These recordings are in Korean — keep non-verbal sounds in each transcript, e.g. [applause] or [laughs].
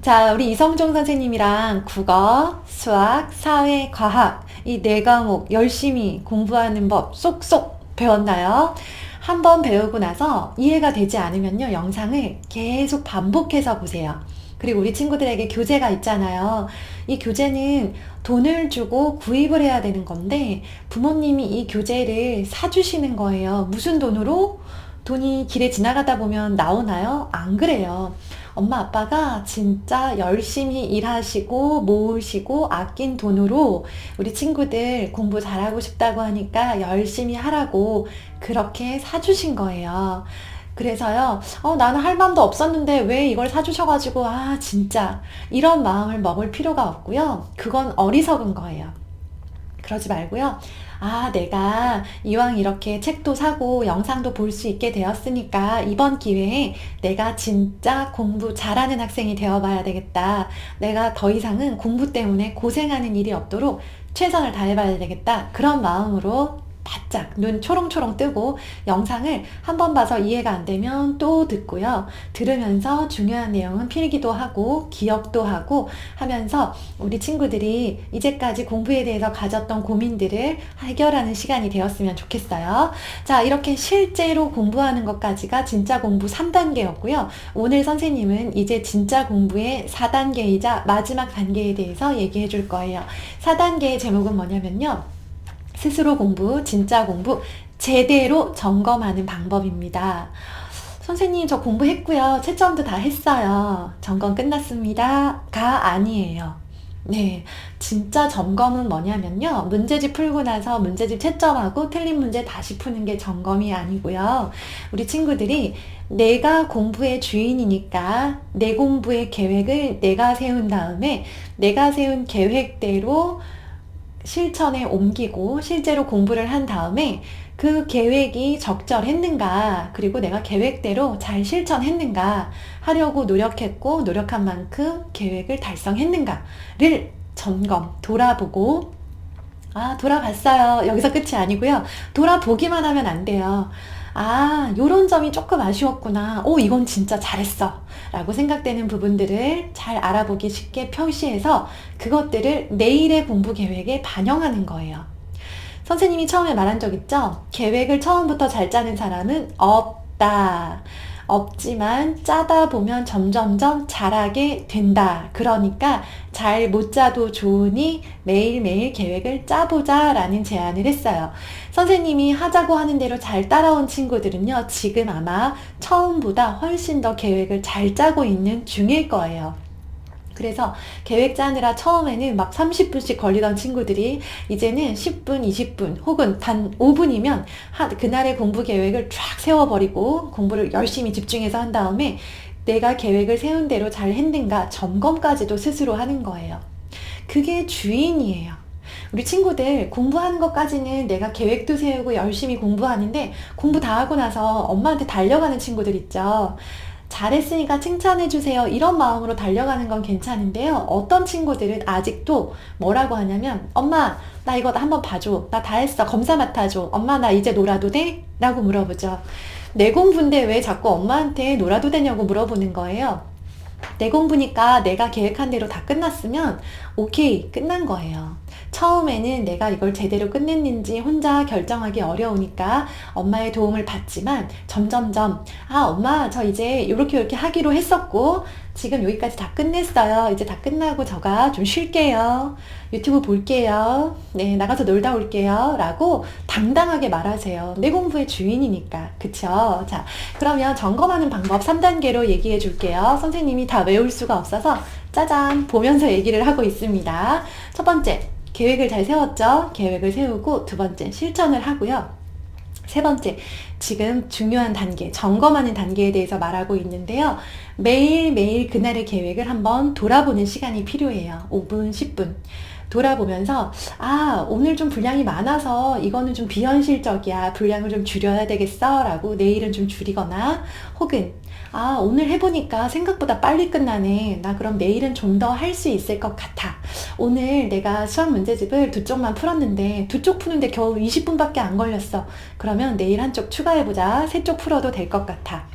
자, 우리 이성종 선생님이랑 국어, 수학, 사회, 과학 이 네 과목 열심히 공부하는 법 쏙쏙 배웠나요? 한번 배우고 나서 이해가 되지 않으면요, 영상을 계속 반복해서 보세요. 그리고 우리 친구들에게 교재가 있잖아요. 이 교재는 돈을 주고 구입을 해야 되는 건데 부모님이 이 교재를 사주시는 거예요. 무슨 돈으로? 돈이 길에 지나가다 보면 나오나요? 안 그래요. 엄마 아빠가 진짜 열심히 일하시고 모으시고 아낀 돈으로 우리 친구들 공부 잘하고 싶다고 하니까 열심히 하라고 그렇게 사주신 거예요. 그래서요, 어, 나는 할 마음도 없었는데 왜 이걸 사주셔가지고, 아, 진짜. 이런 마음을 먹을 필요가 없고요. 그건 어리석은 거예요. 그러지 말고요. 아, 내가 이왕 이렇게 책도 사고 영상도 볼 수 있게 되었으니까 이번 기회에 내가 진짜 공부 잘하는 학생이 되어봐야 되겠다. 내가 더 이상은 공부 때문에 고생하는 일이 없도록 최선을 다해봐야 되겠다. 그런 마음으로 바짝 눈 초롱초롱 뜨고 영상을 한 번 봐서 이해가 안 되면 또 듣고요. 들으면서 중요한 내용은 필기도 하고 기억도 하고 하면서 우리 친구들이 이제까지 공부에 대해서 가졌던 고민들을 해결하는 시간이 되었으면 좋겠어요. 자, 이렇게 실제로 공부하는 것까지가 진짜 공부 3단계였고요. 오늘 선생님은 이제 진짜 공부의 4단계이자 마지막 단계에 대해서 얘기해 줄 거예요. 4단계의 제목은 뭐냐면요. 스스로 공부, 진짜 공부, 제대로 점검하는 방법입니다. 선생님, 저 공부했고요. 채점도 다 했어요. 점검 끝났습니다. 가 아니에요. 네. 진짜 점검은 뭐냐면요. 문제집 풀고 나서 문제집 채점하고 틀린 문제 다시 푸는 게 점검이 아니고요. 우리 친구들이 내가 공부의 주인이니까 내 공부의 계획을 내가 세운 다음에 내가 세운 계획대로 실천에 옮기고 실제로 공부를 한 다음에 그 계획이 적절했는가, 그리고 내가 계획대로 잘 실천했는가, 하려고 노력했고, 노력한 만큼 계획을 달성했는가를 점검, 돌아보고, 아, 돌아봤어요. 여기서 끝이 아니고요. 돌아보기만 하면 안 돼요. 아, 요런 점이 조금 아쉬웠구나. 오, 이건 진짜 잘했어. 라고 생각되는 부분들을 잘 알아보기 쉽게 표시해서 그것들을 내일의 공부 계획에 반영하는 거예요. 선생님이 처음에 말한 적 있죠? 계획을 처음부터 잘 짜는 사람은 없다. 없지만 짜다 보면 점점점 잘하게 된다. 그러니까 잘 못 짜도 좋으니 매일매일 계획을 짜보자 라는 제안을 했어요. 선생님이 하자고 하는 대로 잘 따라온 친구들은요, 지금 아마 처음보다 훨씬 더 계획을 잘 짜고 있는 중일 거예요. 그래서 계획 짜느라 처음에는 막 30분씩 걸리던 친구들이 이제는 10분, 20분 혹은 단 5분이면 그날의 공부 계획을 쫙 세워버리고 공부를 열심히 집중해서 한 다음에 내가 계획을 세운 대로 잘 했는가 점검까지도 스스로 하는 거예요. 그게 주인이에요. 우리 친구들 공부하는 것까지는 내가 계획도 세우고 열심히 공부하는데 공부 다 하고 나서 엄마한테 달려가는 친구들 있죠. 잘했으니까 칭찬해주세요. 이런 마음으로 달려가는 건 괜찮은데요. 어떤 친구들은 아직도 뭐라고 하냐면, 엄마, 나 이거 한번 봐줘. 나 다 했어. 검사 맡아줘. 엄마, 나 이제 놀아도 돼? 라고 물어보죠. 내 공부인데 왜 자꾸 엄마한테 놀아도 되냐고 물어보는 거예요. 내 공부니까 내가 계획한 대로 다 끝났으면 오케이 끝난 거예요. 처음에는 내가 이걸 제대로 끝냈는지 혼자 결정하기 어려우니까 엄마의 도움을 받지만 점점점 아 엄마 저 이제 이렇게 이렇게 하기로 했었고 지금 여기까지 다 끝냈어요. 이제 다 끝나고 저가 좀 쉴게요. 유튜브 볼게요. 네, 나가서 놀다 올게요. 라고 당당하게 말하세요. 내 공부의 주인이니까. 그쵸? 자, 그러면 점검하는 방법 3단계로 얘기해 줄게요. 선생님이 다 외울 수가 없어서 짜잔! 보면서 얘기를 하고 있습니다. 첫 번째, 계획을 잘 세웠죠? 계획을 세우고 두 번째, 실천을 하고요. 세 번째, 지금 중요한 단계, 점검하는 단계에 대해서 말하고 있는데요. 매일매일 그날의 계획을 한번 돌아보는 시간이 필요해요. 5분, 10분. 돌아보면서, 아, 오늘 좀 분량이 많아서 이거는 좀 비현실적이야. 분량을 좀 줄여야 되겠어. 라고 내일은 좀 줄이거나, 혹은, 아, 오늘 해보니까 생각보다 빨리 끝나네. 나 그럼 내일은 좀 더 할 수 있을 것 같아. 오늘 내가 수학 문제집을 두 쪽만 풀었는데 두 쪽 푸는데 겨우 20분밖에 안 걸렸어. 그러면 내일 한 쪽 추가해보자. 세 쪽 풀어도 될 것 같아.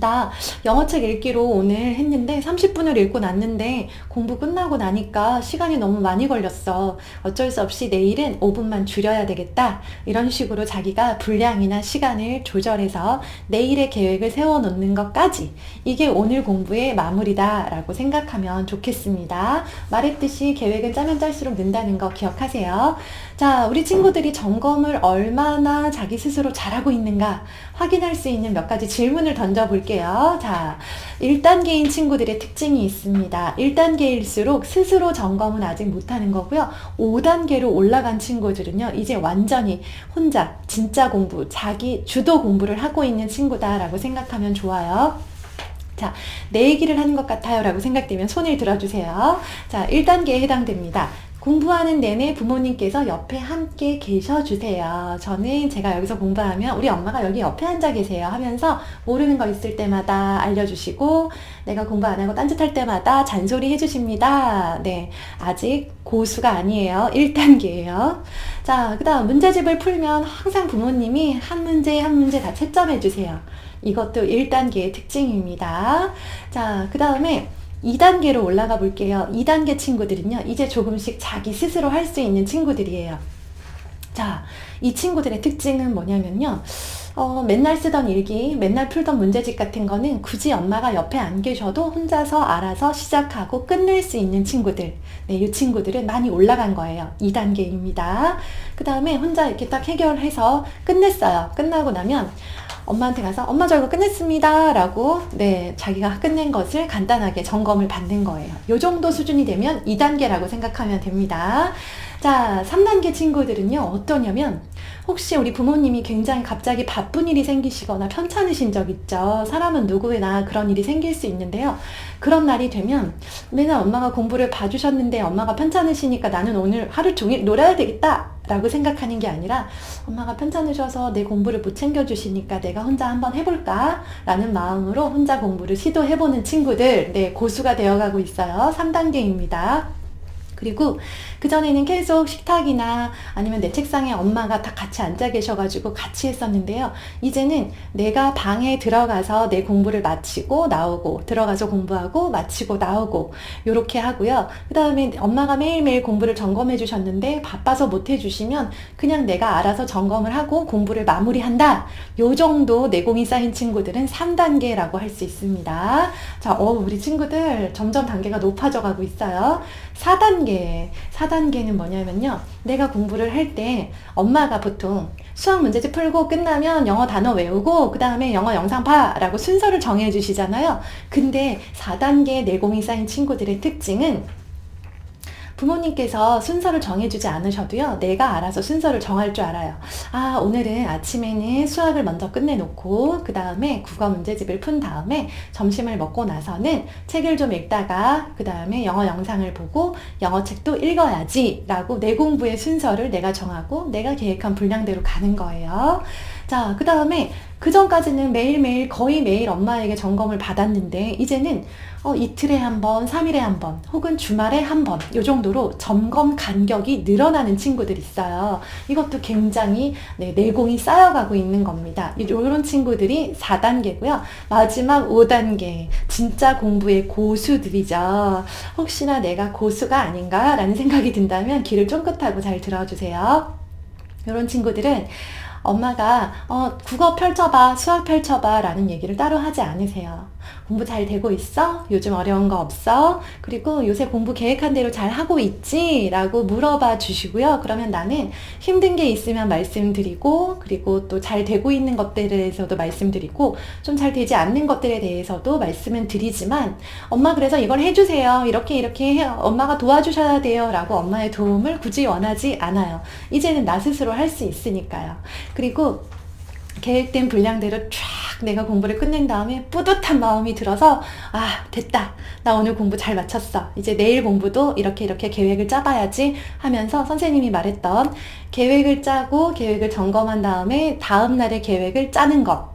나 영어책 읽기로 오늘 했는데 30분을 읽고 났는데 공부 끝나고 나니까 시간이 너무 많이 걸렸어. 어쩔 수 없이 내일은 5분만 줄여야 되겠다. 이런 식으로 자기가 분량이나 시간을 조절해서 내일의 계획을 세워놓는 것까지 이게 오늘 공부의 마무리다 라고 생각하면 좋겠습니다. 말했듯이 계획을 짜면 짤수록 는다는 거 기억하세요. 자, 우리 친구들이 점검을 얼마나 자기 스스로 잘하고 있는가 확인할 수 있는 몇 가지 질문을 던져볼게요. 자, 1단계인 친구들의 특징이 있습니다. 1단계일수록 스스로 점검은 아직 못하는 거고요. 5단계로 올라간 친구들은요, 이제 완전히 혼자 진짜 공부, 자기 주도 공부를 하고 있는 친구다라고 생각하면 좋아요. 자, 내 얘기를 하는 것 같아요 라고 생각되면 손을 들어주세요. 자, 1단계에 해당됩니다. 공부하는 내내 부모님께서 옆에 함께 계셔주세요. 저는 제가 여기서 공부하면 우리 엄마가 여기 옆에 앉아 계세요 하면서 모르는 거 있을 때마다 알려주시고 내가 공부 안 하고 딴짓할 때마다 잔소리 해주십니다. 네. 아직 고수가 아니에요. [laughs] 1단계예요. 자, 그 다음 문제집을 풀면 항상 부모님이 한 문제 한 문제 다 채점해 주세요. 이것도 1단계의 특징입니다. 자, 그 다음에 2단계로 올라가 볼게요. 2단계 친구들은요, 이제 조금씩 자기 스스로 할 수 있는 친구들이에요. 자, 이 친구들의 특징은 뭐냐면요. 어, 맨날 쓰던 일기, 맨날 풀던 문제집 같은 거는 굳이 엄마가 옆에 안 계셔도 혼자서 알아서 시작하고 끝낼 수 있는 친구들. 네, 이 친구들은 많이 올라간 거예요. 2단계입니다. 그 다음에 혼자 이렇게 딱 해결해서 끝냈어요. 끝나고 나면 엄마한테 가서 엄마 저 이거 끝냈습니다 라고 네 자기가 끝낸 것을 간단하게 점검을 받는 거예요. 요 정도 수준이 되면 2단계라고 생각하면 됩니다. 자 3단계 친구들은요 어떠냐면 혹시 우리 부모님이 굉장히 갑자기 바쁜 일이 생기시거나 편찮으신 적 있죠. 사람은 누구나 그런 일이 생길 수 있는데요. 그런 날이 되면 맨날 엄마가 공부를 봐주셨는데 엄마가 편찮으시니까 나는 오늘 하루 종일 놀아야 되겠다. 라고 생각하는 게 아니라 엄마가 편찮으셔서 내 공부를 못 챙겨주시니까 내가 혼자 한번 해볼까? 라는 마음으로 혼자 공부를 시도해보는 친구들, 네, 고수가 되어가고 있어요. 3단계입니다. 그리고 그전에는 계속 식탁이나 아니면 내 책상에 엄마가 다 같이 앉아 계셔가지고 같이 했었는데요. 이제는 내가 방에 들어가서 내 공부를 마치고 나오고, 들어가서 공부하고 마치고 나오고, 요렇게 하고요. 그 다음에 엄마가 매일매일 공부를 점검해 주셨는데 바빠서 못 해주시면 그냥 내가 알아서 점검을 하고 공부를 마무리한다. 요 정도 내공이 쌓인 친구들은 3단계라고 할 수 있습니다. 자, 어, 우리 친구들 점점 단계가 높아져 가고 있어요. 4단계. 4단계는 뭐냐면요. 내가 공부를 할 때 엄마가 보통 수학 문제집 풀고 끝나면 영어 단어 외우고 그 다음에 영어 영상 봐라고 순서를 정해 주시잖아요. 근데 4단계 내공이 쌓인 친구들의 특징은 부모님께서 순서를 정해주지 않으셔도요, 내가 알아서 순서를 정할 줄 알아요. 아, 오늘은 아침에는 수학을 먼저 끝내놓고, 그 다음에 국어 문제집을 푼 다음에 점심을 먹고 나서는 책을 좀 읽다가, 그 다음에 영어 영상을 보고 영어 책도 읽어야지. 라고 내 공부의 순서를 내가 정하고 내가 계획한 분량대로 가는 거예요. 자, 그 다음에 그 전까지는 매일매일 거의 매일 엄마에게 점검을 받았는데 이제는 어, 이틀에 한 번, 3일에 한 번, 혹은 주말에 한 번, 요 정도로 점검 간격이 늘어나는 친구들 있어요. 이것도 굉장히 네, 내공이 쌓여가고 있는 겁니다. 이런 친구들이 4단계고요. 마지막 5단계, 진짜 공부의 고수들이죠. 혹시나 내가 고수가 아닌가라는 생각이 든다면 귀를 쫑긋하고 잘 들어주세요. 이런 친구들은 엄마가 어, 국어 펼쳐봐, 수학 펼쳐봐 라는 얘기를 따로 하지 않으세요. 공부 잘 되고 있어? 요즘 어려운 거 없어? 그리고 요새 공부 계획한 대로 잘 하고 있지? 라고 물어봐 주시고요. 그러면 나는 힘든 게 있으면 말씀드리고, 그리고 또 잘 되고 있는 것들에 대해서도 말씀드리고, 좀 잘 되지 않는 것들에 대해서도 말씀은 드리지만, 엄마 그래서 이걸 해주세요. 이렇게 이렇게 해요. 엄마가 도와주셔야 돼요. 라고 엄마의 도움을 굳이 원하지 않아요. 이제는 나 스스로 할 수 있으니까요. 그리고 계획된 분량대로 쫙 내가 공부를 끝낸 다음에 뿌듯한 마음이 들어서 아 됐다. 나 오늘 공부 잘 마쳤어. 이제 내일 공부도 이렇게 이렇게 계획을 짜봐야지 하면서 선생님이 말했던 계획을 짜고 계획을 점검한 다음에 다음 날의 계획을 짜는 것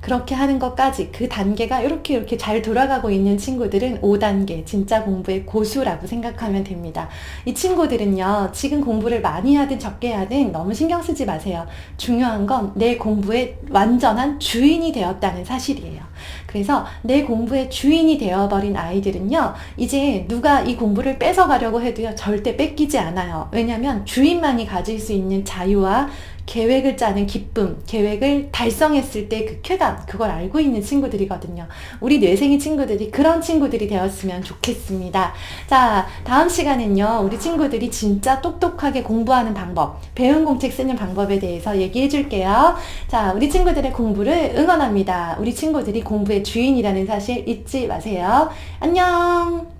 그렇게 하는 것까지 그 단계가 이렇게 이렇게 잘 돌아가고 있는 친구들은 5단계 진짜 공부의 고수라고 생각하면 됩니다. 이 친구들은요, 지금 공부를 많이 하든 적게 하든 너무 신경 쓰지 마세요. 중요한 건 내 공부의 완전한 주인이 되었다는 사실이에요. 그래서 내 공부의 주인이 되어버린 아이들은요, 이제 누가 이 공부를 뺏어가려고 해도요, 절대 뺏기지 않아요. 왜냐면 주인만이 가질 수 있는 자유와 계획을 짜는 기쁨, 계획을 달성했을 때 그 쾌감, 그걸 알고 있는 친구들이거든요. 우리 뇌생이 친구들이 그런 친구들이 되었으면 좋겠습니다. 자, 다음 시간은요, 우리 친구들이 진짜 똑똑하게 공부하는 방법, 배운 공책 쓰는 방법에 대해서 얘기해 줄게요. 자, 우리 친구들의 공부를 응원합니다. 우리 친구들이 공부의 주인이라는 사실 잊지 마세요. 안녕!